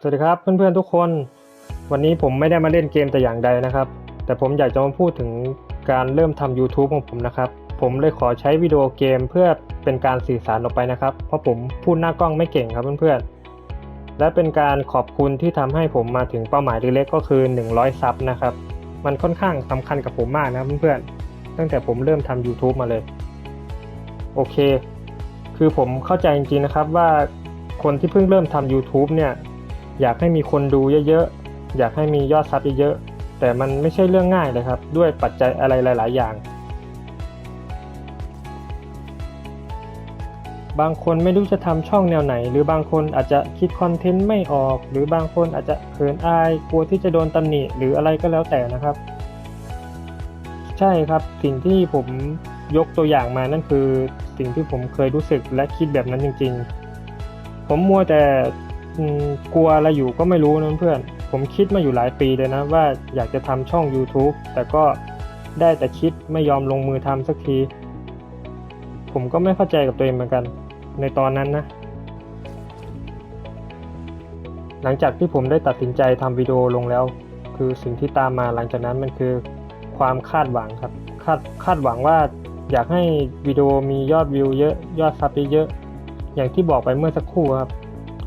สวัสดีครับเพื่อนๆทุกคน วันนี้ผมไม่ได้มาเล่นเกมแต่อย่างใดนะครับ แต่ผมอยากจะมาพูดถึงการเริ่มทำ YouTube ของผมนะครับ ผมเลยขอใช้วิดีโอเกมเพื่อเป็นการสื่อสารออกไปนะครับ เพราะผมพูดหน้ากล้องไม่เก่งครับเพื่อนๆ และเป็นการขอบคุณที่ทำให้ผมมาถึงเป้าหมายเล็กๆก็คือ 100 ซับนะครับ มันค่อนข้างสำคัญกับผมมากนะเพื่อนๆ ตั้งแต่ผมเริ่มทำ YouTube มาเลย โอเค คือผมเข้าใจจริงๆนะครับว่าคนที่เพิ่งเริ่มทำ YouTube เนี่ย อยากให้มีคนดูเยอะๆ อยากให้มียอดซับเยอะๆ แต่มันไม่ใช่เรื่องง่ายเลยครับ ด้วยปัจจัยอะไรหลาย ๆ อย่าง บางคนไม่รู้จะทำช่องแนวไหน หรือบางคนอาจจะคิดคอนเทนต์ไม่ออก หรือบางคนอาจจะเขินอาย กลัวที่จะโดนตำหนิ หรืออะไรก็แล้วแต่นะครับ ใช่ครับ สิ่งที่ผมยกตัวอย่างมานั่นคือสิ่งที่ผมเคยรู้สึกและคิดแบบนั้นจริง ๆ ผมมัวแต่ กลัวอะไรอยู่ก็ไม่รู้นะเพื่อน ผมคิดมาอยู่หลายปีเลยนะว่าอยากจะทำช่อง YouTube แต่ก็ได้แต่คิดไม่ยอมลงมือทำสักที ผมก็ไม่เข้าใจกับตัวเองเหมือนกัน ในตอนนั้นนะ หลังจากที่ผมได้ตัดสินใจทำวิดีโอลงแล้ว คือสิ่งที่ตามมาหลังจากนั้นมันคือความคาดหวังครับ คาดคาดหวังว่าอยากให้วิดีโอมียอดวิวเยอะ ยอดซับเยอะๆอย่างที่บอกไปเมื่อสักครู่ครับ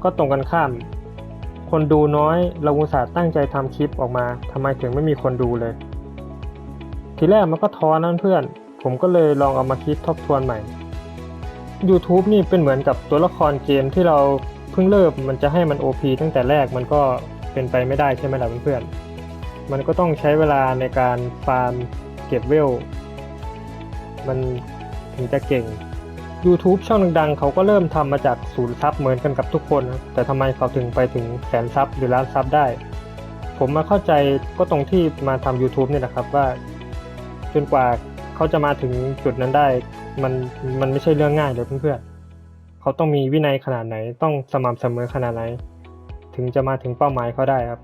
ก็ตรงกันข้าม คนดูน้อยเราอุตส่าห์ตั้งใจทำคลิปออกมาทำไมถึงไม่มีคนดูเลย ทีแรกมันก็ท้อนั่นเพื่อน ผมก็เลยลองเอามาคิดทบทวนใหม่ YouTube นี่เป็นเหมือนกับตัวละครเกมที่เราเพิ่งเริ่มมันจะให้มัน OP ตั้งแต่แรกมันก็เป็นไปไม่ได้ใช่ไหมล่ะเพื่อนๆ มันก็ต้องใช้เวลาในการฟาร์มเก็บเวล มันถึงจะเก่ง YouTube ช่องดังๆ เขาก็เริ่มทำมาจากศูนย์ซับเหมือนกันกับทุกคนนะแต่ทำไมเขาถึงไปถึงแสนซับหรือล้านซับได้ ผมมาเข้าใจก็ตรงที่มาทำ YouTube เนี่ยนะครับว่า จนกว่าเขาจะมาถึงจุดนั้นได้ มันมันไม่ใช่เรื่องง่ายเลยเพื่อนๆเขาต้องมีวินัยขนาดไหน ต้องสม่ำเสมอขนาดไหน ถึงจะมาถึงเป้าหมายเขาได้ครับ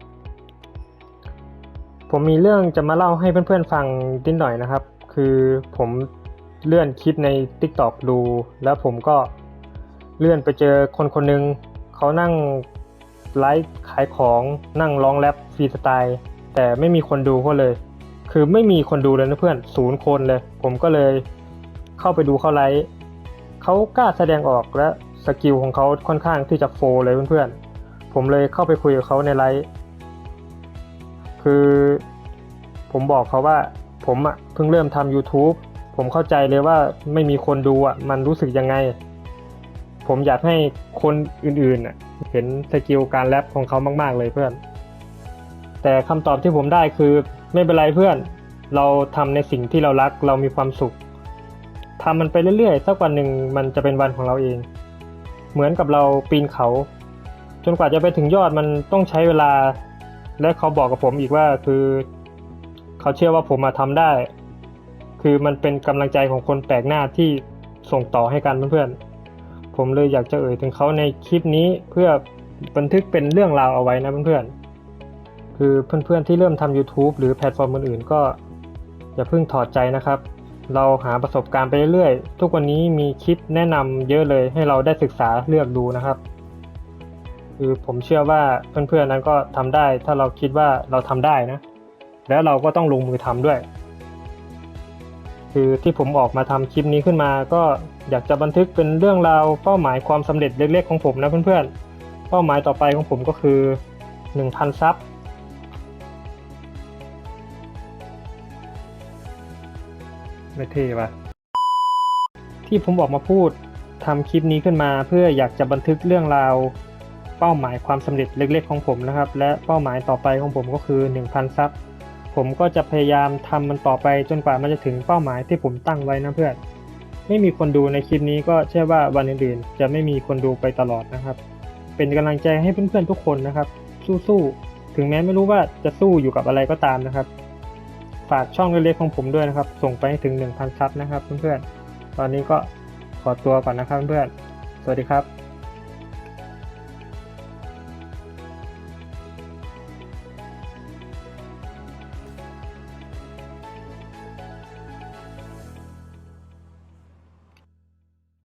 ผมมีเรื่องจะมาเล่าให้เพื่อนๆฟังนิดหน่อยนะครับ คือผม เลื่อนคลิปใน TikTok ดู แล้วผมก็เลื่อนไปเจอคนคนหนึ่งเขานั่งไลฟ์ขายของนั่งร้องแรปฟรีสไตล์แต่ไม่มีคนดูเขาเลย คือไม่มีคนดูเลยนะเพื่อนศูนย์คนเลย ผมก็เลยเข้าไปดูเขาไลฟ์เขากล้าแสดงออกและสกิลของเขาค่อนข้างที่จะโฟร์เลยเพื่อนๆผมเลยเข้าไปคุยกับเขาในไลฟ์คือ ผมบอกเขาว่าผมอะเพิ่งเริ่มทำ YouTube ผมเข้าใจเลยว่าไม่มีคนดูอะมันรู้สึกยังไง ผมอยากให้คนอื่นๆอะเห็นสกิลการแรปของเขามาก ๆ เลยเพื่อน แต่คำตอบที่ผมได้คือไม่เป็นไรเพื่อน เราทำในสิ่งที่เรารักเรามีความสุขทำมันไปเรื่อย ๆ สักวันหนึ่งมันจะเป็นวันของเราเอง เหมือนกับเราปีนเขา จนกว่าจะไปถึงยอดมันต้องใช้เวลา และเขาบอกกับผมอีกว่าคือ เขาเชื่อว่าผมมาทำได้ คือมันเป็นกำลังใจของคนแปลกหน้าที่ส่งต่อให้กันเพื่อนๆ ผมเลยอยากจะเอ่ยถึงเขาในคลิปนี้เพื่อบันทึกเป็นเรื่องราวเอาไว้นะเพื่อนๆ คือเพื่อนๆที่เริ่มทำ YouTube หรือแพลตฟอร์มอื่นๆ ก็อย่าเพิ่งถอดใจนะครับ เราหาประสบการณ์ไปเรื่อยๆ ทุกวันนี้มีคลิปแนะนำเยอะเลยให้เราได้ศึกษาเลือกดูนะครับ คือผมเชื่อว่าเพื่อนๆนั้นก็ทำได้ ถ้าเราคิดว่าเราทำได้นะ แล้วเราก็ต้องลงมือทำด้วย คือที่ผมออกมาทำคลิปนี้ขึ้นมา ก็อยากจะบันทึกเป็นเรื่องราวเป้าหมายความสำเร็จเล็ก ๆ ของผมนะเพื่อนๆ เป้าหมายต่อไปของผมก็คือ 1,000 ซับไม่เท่ปะที่ผมออกมาพูดทำคลิปนี้ขึ้นมา เพื่ออยากจะบันทึกเรื่องราวเป้าหมายความสำเร็จเล็ก ๆ ของผมนะครับ และเป้าหมายต่อไปของผมก็คือ 1,000 ซับ ผมก็จะพยายามทำมันต่อไปจนกว่ามันจะถึงเป้าหมายที่ผมตั้งไว้นะเพื่อน ไม่มีคนดูในคลิปนี้ก็เชื่อว่าวันอื่นๆ จะไม่มีคนดูไปตลอดนะครับ เป็นกำลังใจให้เพื่อนๆทุกคนนะครับ สู้ๆ ถึงแม้ไม่รู้ว่าจะสู้อยู่กับอะไรก็ตามนะครับ ฝากช่องเล็กๆของผมด้วยนะครับ ส่งไปให้ถึง 1,000 ซับนะครับเพื่อนๆ ตอนนี้ก็ขอตัวก่อนนะครับเพื่อนๆสวัสดีครับ